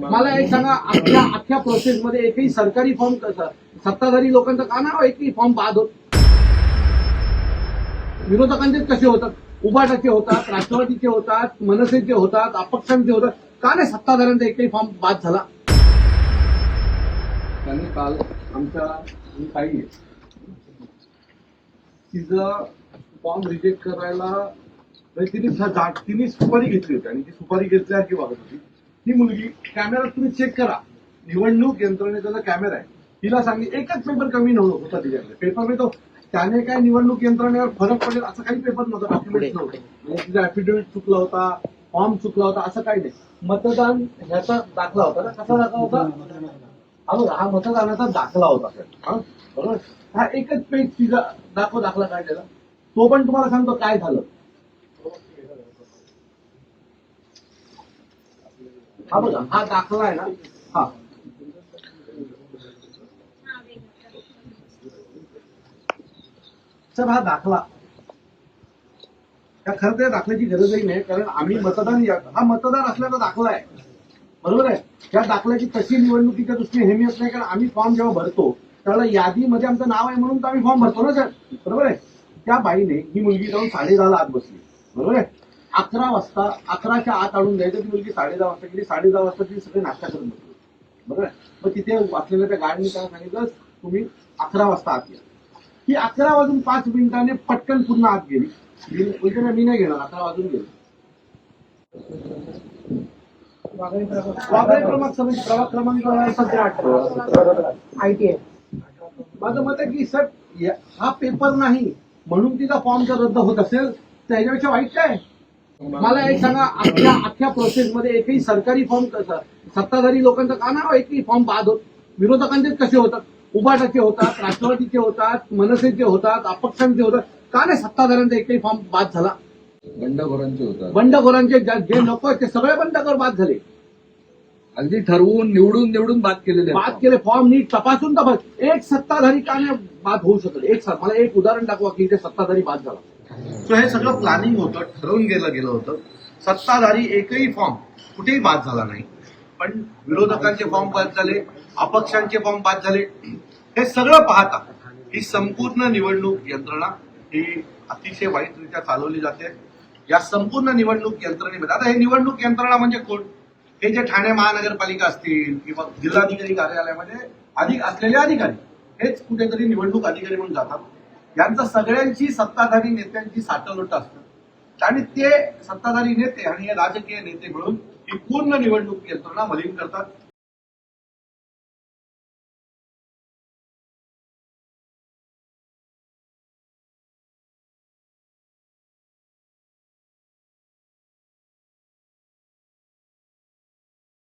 मला एक सांगा अख्ख्या अख्ख्या प्रोसेसमध्ये एकही सरकारी फॉर्म सत्ताधारी लोकांचं का नाव एकही फॉर्म बाद होत? विरोधकांचे कसे होतात? उभाटाचे होतात राष्ट्रवादीचे होतात मनसेचे होतात अपक्षांचे होतात. का नाही सत्ताधाऱ्यांचा एकही फॉर्म बाद झाला? त्यांनी काल आमच्या काही आहे तिचं फॉर्म रिजेक्ट करायला म्हणजे तिने तिने सुपारी घेतली होती आणि ती सुपारी घेतल्यासारखी वागत होती. ती मुलगी कॅमेरा तुम्ही चेक करा. निवडणूक यंत्रणेचा जो कॅमेरा आहे तिला सांगितलं एकच पेपर कमी नव्हतं होता तिच्याकडे. पेपर तो त्याने काय निवडणूक यंत्रणेवर फरक पडेल असं काही पेपर नव्हता डॉक्युमेंट नव्हतं. म्हणजे तिचा ऍफिडेव्हिट चुकला होता फॉर्म चुकला होता असं काही नाही. मतदान ह्याचा दाखला होता ना? कसा दाखला होता? हा बघा, हा मतदानाचा दाखला होता. सर हा बरोबर? हा एकच पेज तिचा दाखव दाखला काय त्याला तो पण तुम्हाला सांगतो काय झालं. हा बघा हा दाखला आहे ना? हा. सर हा दाखला. त्या खरं त्या दाखल्याची गरजही नाही कारण आम्ही मतदान हा मतदार असल्याचा दाखला आहे. बरोबर आहे? त्या दाखल्याची तशी निवडणुकीच्या दृष्टीने हेमियत नाही कारण आम्ही फॉर्म जेव्हा भरतो त्याला यादीमध्ये आमचं नाव आहे म्हणून तर आम्ही फॉर्म भरतो ना सर बरोबर आहे? त्या बाईने ही मुलगी जाऊन साडे दहाला आत बसली. बरोबर आहे? अकरा वाजता अकराच्या आत आणून द्यायचं ती मुलगी साडे दहा वाजता गेली साडे दहा वाजता ती सगळे नाश्ता करून बसली. बरोबर मग तिथे वाचलेल्या त्या गाडीने काय सांगितलं तुम्ही अकरा वाजता आत या. ही अकरा वाजून पाच मिनिटाने पटकन पुन्हा आत गेली. मी बोलते ना मी नाही घेणार अकरा वाजून गेली. क्रमांक प्रभाग क्रमांक सतरा. अठरा आयटीआय. माझं मत आहे की सर हा पेपर नाही म्हणून तिचा फॉर्म जर रद्द होत असेल तर याच्यापेक्षा वाईट काय? मला एक सांगा अख्ख्या अख्ख्या प्रोसेसमध्ये एकही सरकारी फॉर्म सत्ताधारी लोकांचं का नाव एकही फॉर्म बाद होत? विरोधकांचे कसे होतात? उभाटाचे होतात राष्ट्रवादीचे होतात मनसेचे होतात अपक्षांचे होतात. का नाही सत्ताधाऱ्यांचा एकही फॉर्म बाद झाला? बंडखोरांचे होतात. बंडखोरांचे ज्या- जे नको ते सगळे बंडखोर बाद झाले. अगदी ठरवून निवडून निवडून बाद केलेले. बाद केले फॉर्म नीट तपासून तपास. एक सत्ताधारी का नाही बाद होऊ शकत एक मला एक उदाहरण दाखवा की इथे सत्ताधारी बाद झाला. सो हे सगळं प्लॅनिंग होतं ठरवून गेलं गेलं होतं. सत्ताधारी एकही फॉर्म कुठेही बाद झाला नाही. पण विरोधकांचे फॉर्म बाद झाले अपक्षांचे फॉर्म बाद झाले. हे सगळं पाहता ही संपूर्ण निवडणूक यंत्रणा ही अतिशय वाईटरित्या चालवली जाते. या संपूर्ण निवडणूक यंत्रणेमध्ये आता हे निवडणूक यंत्रणा म्हणजे कोण? हे जे ठाणे महानगरपालिका असतील किंवा जिल्हाधिकारी कार्यालयामध्ये अधिक असलेले अधिकारी हेच कुठेतरी निवडणूक अधिकारी म्हणून जातात. यांचं सगळ्यांची सत्ताधारी नेत्यांची साठलोट असतं. आणि ते सत्ताधारी नेते आणि हे राजकीय नेते मिळून ही पूर्ण निवडणूक यंत्रणा मलिन करतात.